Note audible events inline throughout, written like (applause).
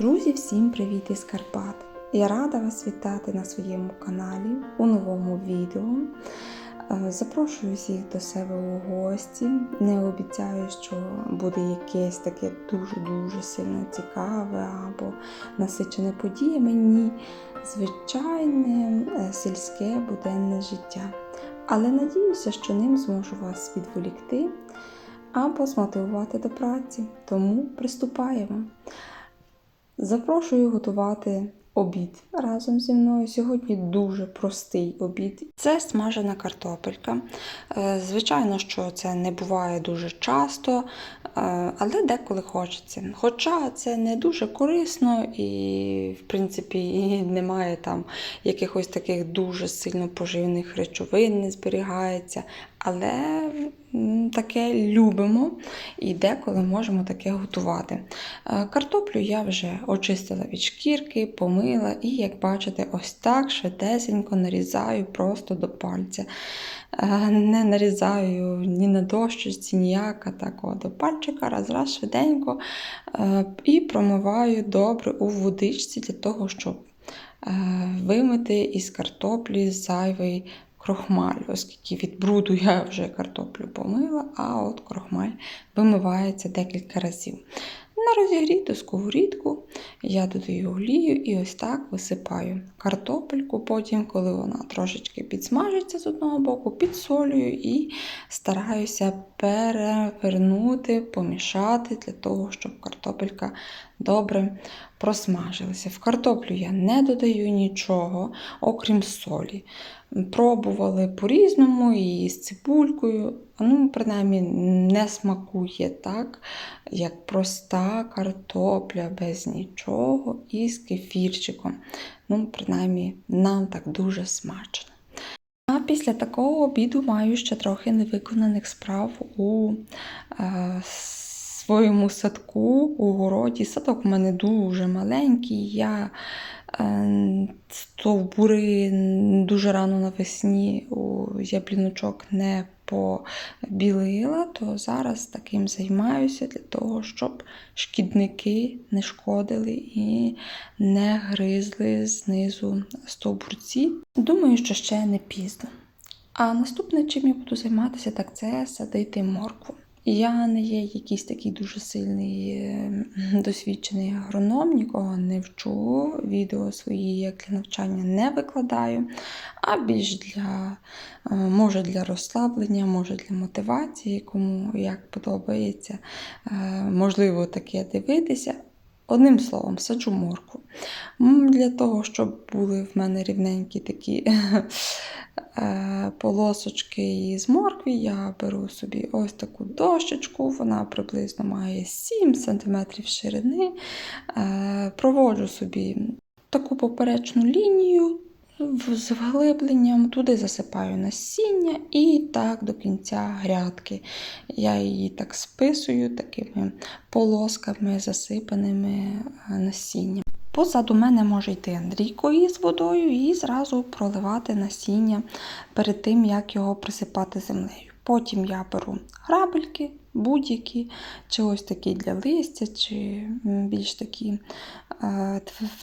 Друзі, всім привіт із Карпат! Я рада вас вітати на своєму каналі у новому відео. Е, Запрошую всіх до себе у гості. Не обіцяю, що буде якесь таке дуже-дуже сильно цікаве або насичене подіями. Ні, звичайне е, сільське буденне життя. Але надіюся, що ним зможу вас відволікти або змотивувати до праці. Тому приступаємо. Запрошую готувати обід разом зі мною. Сьогодні дуже простий обід. Це смажена картопелька. Е, Звичайно, що це не буває дуже часто, е, але деколи хочеться. Хоча це не дуже корисно і, в принципі, немає там якихось таких дуже сильно поживних речовин, не зберігається. Але таке любимо і деколи можемо таке готувати. Е, Картоплю я вже очистила від шкірки, помила і, як бачите, ось так швидесенько нарізаю просто до пальця. Е, Не нарізаю ні на дощечці, ніяк, а так от до пальчика, раз раз швиденько е, і промиваю добре у водичці для того, щоб вимити із картоплі зайвий крохмаль, оскільки від бруду я вже картоплю помила, а от крохмаль вимивається декілька разів. На розігріту сковорідку я додаю олію і ось так висипаю картопельку. Потім, коли вона трошечки підсмажиться з одного боку, підсолюю і стараюся перевернути, помішати для того, щоб картопелька добре просмажилася. В картоплю я не додаю нічого, окрім солі. Пробували по-різному і з цибулькою, ну, принаймні, не смакує так, як проста картопля без нічого і з кефірчиком. Ну, принаймні, нам так дуже смачно. А після такого обіду маю ще трохи невиконаних справ у е, своєму садку, у городі. Садок в мене дуже маленький. Я е, стовбури дуже рано навесні у ябліночок не побілила, то зараз таким займаюся для того, щоб шкідники не шкодили і не гризли знизу стовбурці. Думаю, що ще не пізно. А наступне, чим я буду займатися, так це садити моркву. Я не є якийсь такий дуже сильний е, (laughs) досвідчений агроном, нікого не вчу, відео свої як для навчання не викладаю, а більш для, е, може для розслаблення, може для мотивації, кому як подобається, е, можливо таке дивитися. Одним словом, саджу морку. Для того, щоб були в мене рівненькі такі (laughs) е, полосочки із моркві, я беру собі ось таку дощечку, вона приблизно має 7 см ширини. Е, Проводжу собі таку поперечну лінію з вглибленням, туди засипаю насіння і так до кінця грядки. Я її так списую такими полосками, засипаними е, насінням. Позаду мене може йти Андрійко із водою і зразу проливати насіння перед тим, як його присипати землею. Потім я беру грабельки, будь-які, чи ось такі для листя, чи більш такі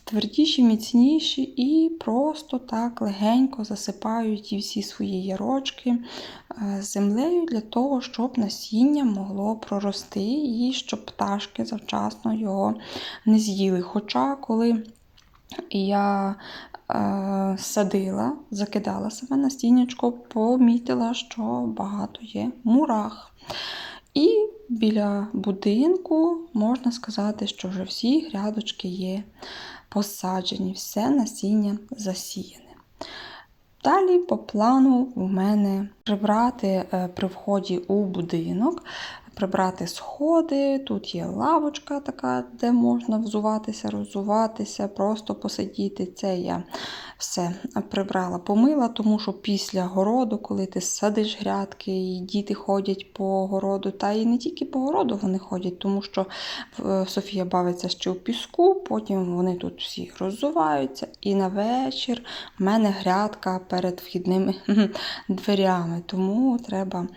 твердіші, міцніші, і просто так легенько засипаю ті всі свої ярочки е, землею для того, щоб насіння могло прорости і щоб пташки завчасно його не з'їли. Хоча, коли я е, садила, закидала себе на помітила, що багато є мурах. І біля будинку можна сказати, що вже всі грядочки є посаджені, все насіння засіяне. Далі по плану у мене прибрати е, при вході у будинок, прибрати сходи. Тут є лавочка така, де можна взуватися, роззуватися, просто посидіти. Це я все прибрала, помила, тому що після городу, коли ти садиш грядки, і діти ходять по городу, та і не тільки по городу вони ходять, тому що е, Софія бавиться ще у піску, потім вони тут всі роззуваються, і на вечір в мене грядка перед вхідними (laughs) дверями. Тому треба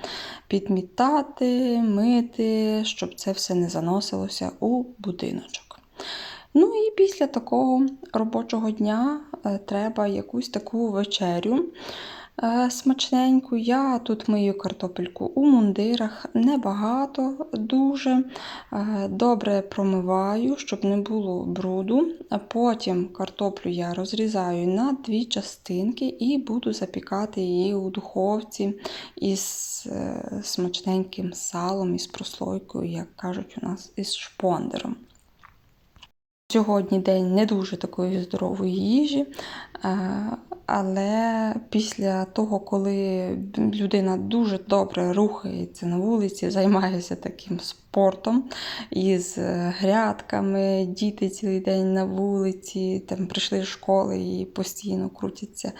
підмітати, мити, щоб це все не заносилося у будиночок. Ну і після такого робочого дня е, треба якусь таку вечерю смачненьку. Я тут мию картопельку у мундирах, небагато, дуже е, добре промиваю, щоб не було бруду. Потім картоплю я розрізаю на дві частинки і буду запікати її у духовці із е, смачненьким салом, із прослойкою, як кажуть у нас, із шпондером. Сьогодні день не дуже такої здорової їжі, е, але після того, коли людина дуже добре рухається на вулиці, займається таким спортом із е, грядками, діти цілий день на вулиці, там прийшли з школи і постійно крутяться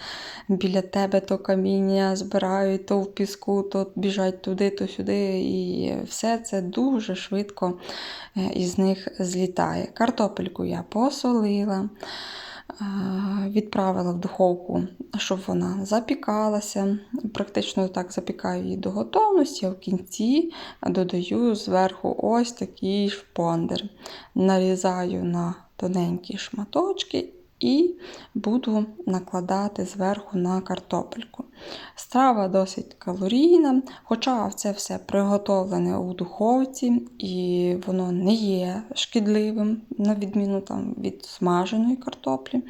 біля тебе, то каміння збирають, то в піску, то біжать туди, то сюди. І все це дуже швидко е, із них злітає. Картопельку я посолила. Е, Відправила в духовку, щоб вона запікалася. Практично так запікаю її до готовності, а в кінці додаю зверху ось такий шпондер. Нарізаю на тоненькі шматочки і буду накладати зверху на картопельку. Страва досить калорійна, хоча це все приготовлене у духовці і воно не є шкідливим, на відміну там, від смаженої картоплі.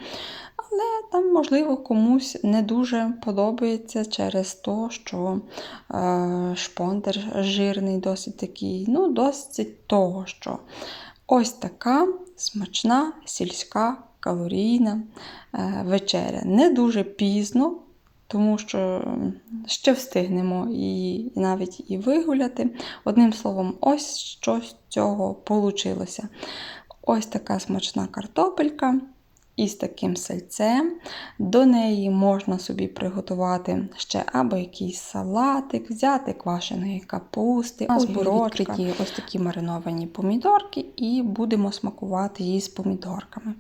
Але там, можливо, комусь не дуже подобається через те, що е, шпондер жирний, досить такий, ну, досить того, що ось така смачна сільська калорійна е, вечеря. Не дуже пізно, тому що ще встигнемо її навіть і вигуляти. Одним словом, ось що з цього вийшло. Ось така смачна картопелька із таким сальцем. До неї можна собі приготувати ще або якийсь салатик, взяти квашеної капусти, У нас відкриті ось такі мариновані помідорки, і будемо смакувати її з помідорками.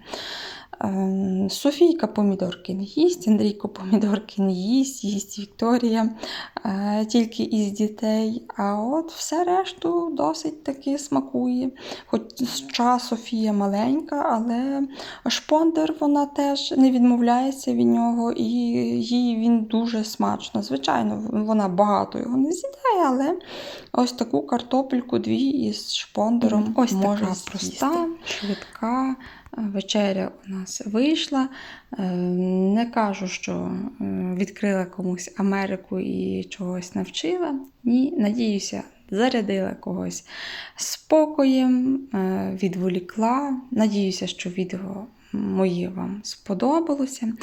Ем, Софійка помідорки не їсть, Андрійко помідорки не їсть, їсть Вікторія е, тільки із дітей. А от все решту досить таки смакує. Хоча Софія маленька, але шпондер вона теж не відмовляється від нього, і їй він дуже смачно. Звичайно, вона багато його не з'їдає, але ось таку картопельку дві із шпондером Ось може така проста, швидка. Вечеря у нас вийшла. Е, Не кажу, що е, відкрила комусь Америку і чогось навчила. Ні, надіюся, зарядила когось спокоєм, е, відволікла. Надіюся, що відео моє вам сподобалося.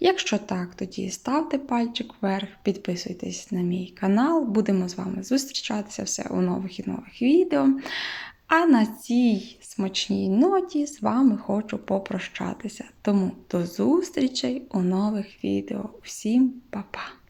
Якщо так, тоді ставте пальчик вверх, підписуйтесь на мій канал. Будемо з вами зустрічатися все у нових і нових відео. А на цій смачній ноті з вами хочу попрощатися. Тому до зустрічей у нових відео. Всім па-па!